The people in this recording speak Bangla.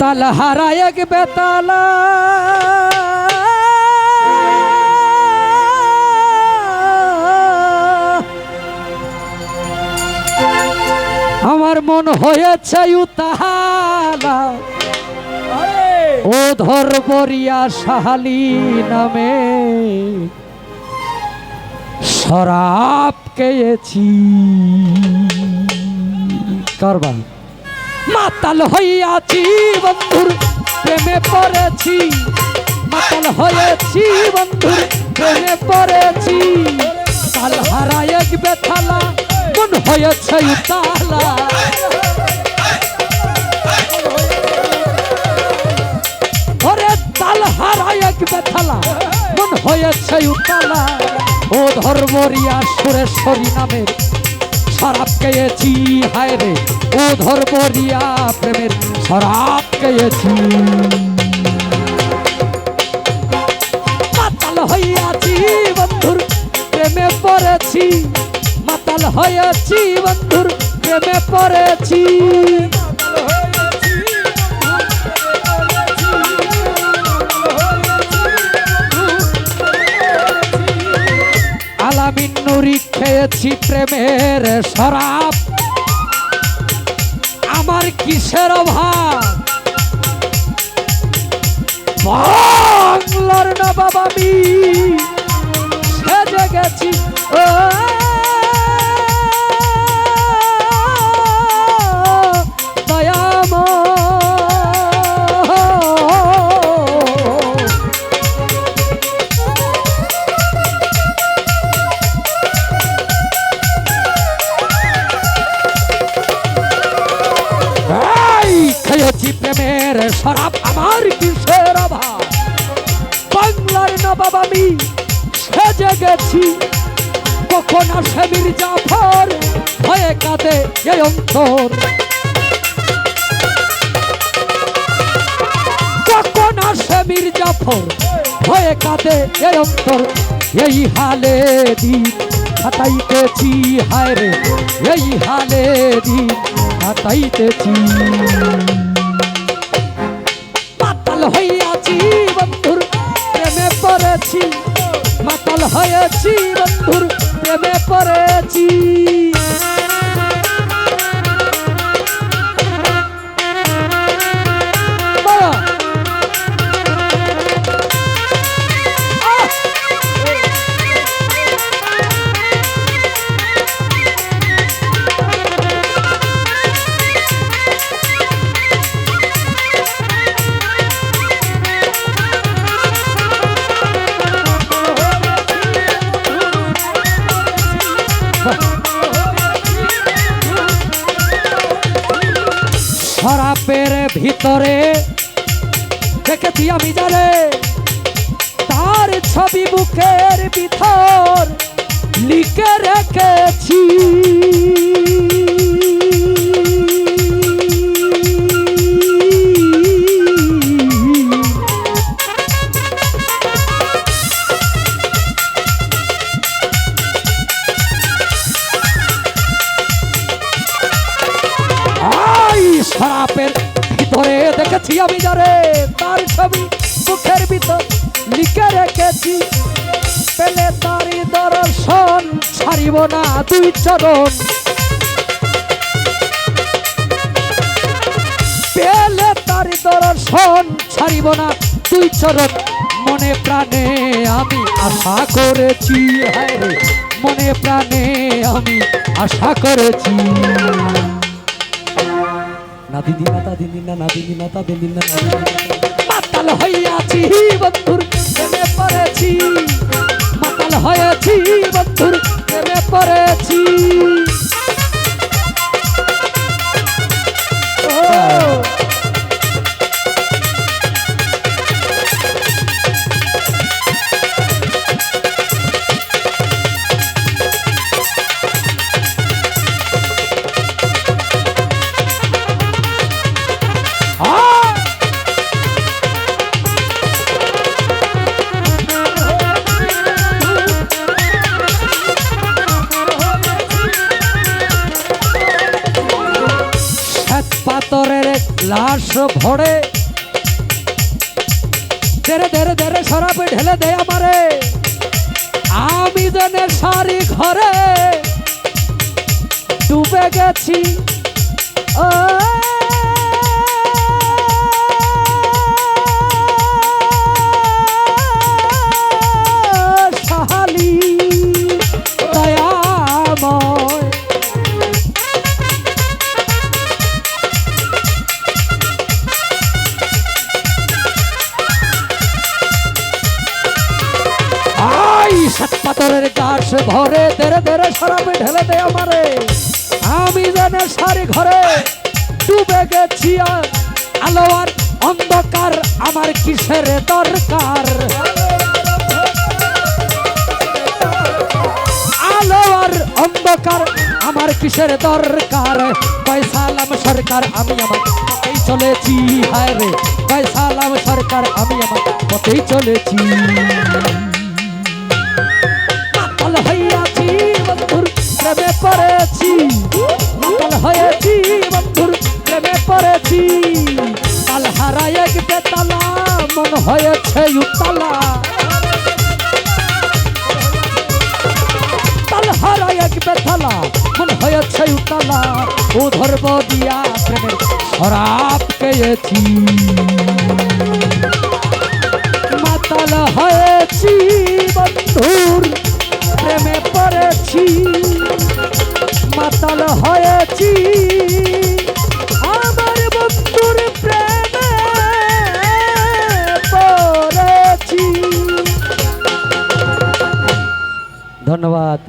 তাল হারায় বেতালা। আমার মন হয়েছে উতাহালা ও ধর্মরিয়া সাহালি নামে শরাব কেয়েছি করবা মাতাল হইয়াছি বন্ধুর, প্রেমে পড়েছি। মাতাল হয়েছি বন্ধুর, প্রেমে পড়েছি। তাল হারায় এক বেথালা, মন হয়েছে উতালা। ওরে, তাল হারায় এক বেথালা, মন হয়েছে উতালা। ও ধর্মরিয়া সুরেশ্বরী নামের শরাব খেয়েছি, হায় রে, ও ধর্মরিয়া প্রেমের শরাব খেয়েছি। মাতাল হইয়াছি বন্ধুর, প্রেমে পড়েছি। মাতাল হইয়াছি বন্ধুর, প্রেমে পড়েছি। আলামিন নুরি খেয়েছি প্রেমের শরাব। আমার কিসের অভাব? বাংলার বাবা আমি সেজে গেছি। ও খেয়েছি প্রেমের শরাব আমার কিসের অভাব? বাংলার নবাব আমি সেজে গেছি। কখন আসে মির্জাফর? ভয়ে কাঁদে এই অন্তর। কখন আসে মির্জাফর? ভয়ে কাঁদে এই অন্তর। এই হালে দিন হাতাইতেছি হায় রে। এই হালে দিন হাতাইতেছি মাতাল হয়েছি বন্ধুর প্রেমে পড়েছি। শরাবের ভিতরে দেখেছি আমি জানে তার ছবি বুকের ভিতর লিখে রেখেছি। শরাবের ভিতরে দেখেছি আমি যারে, তার ছবি মুখের ভিতর লিখে রেখেছি। পেলে তারি দর্শন ছাড়িব না দুই চরণ। পেলে তারি দর্শন ছাড়িব না দুই চরণ। মনে প্রাণে আমি আশা করেছি মনে প্রাণে আমি আশা করেছি। না দিদি না তা দিদি না না দিদি না তা দিদি না মাতাল হইয়াছি, বন্ধুর। গাছ ভরে। ধরে ধরে দেরে সরাবে ঢেলে দে আমারে। আমি জেনে সারি ঘরে ডুবে গেছি। ও পাথরের গাছ ভরে, দেরে দেরে সরাবে ঢেলে দে আমারে। আমি জানে সারি ঘরে ডুবে গেছি আর আলো আর অন্ধকার আমার কিসের দরকার? আলো আর অন্ধকার আমার কিসের দরকার? পয়সালাম সরকার, আমি আমার পথেই চলেছি। হায় রে পয়সালাম সরকার, আমি আমার পথেই চলেছি। হইয়াছি বন্ধুর প্রেমে পড়েছি। মাতাল হয়েছি বন্ধুর প্রেমে পড়েছি। কাল হারায় এক বেতালা, মন হয়েছে উতালা। বেতালা, মন হয়েছে উতালা। ও ধর্ম দিয়া প্রেমের শরাব পেয়েছি মাতাল হয়েছি বন্ধুর প্রেমে পড়েছি মাতাল হয়েছি। আমার বন্ধুর প্রেমে পড়েছি। ধন্যবাদ।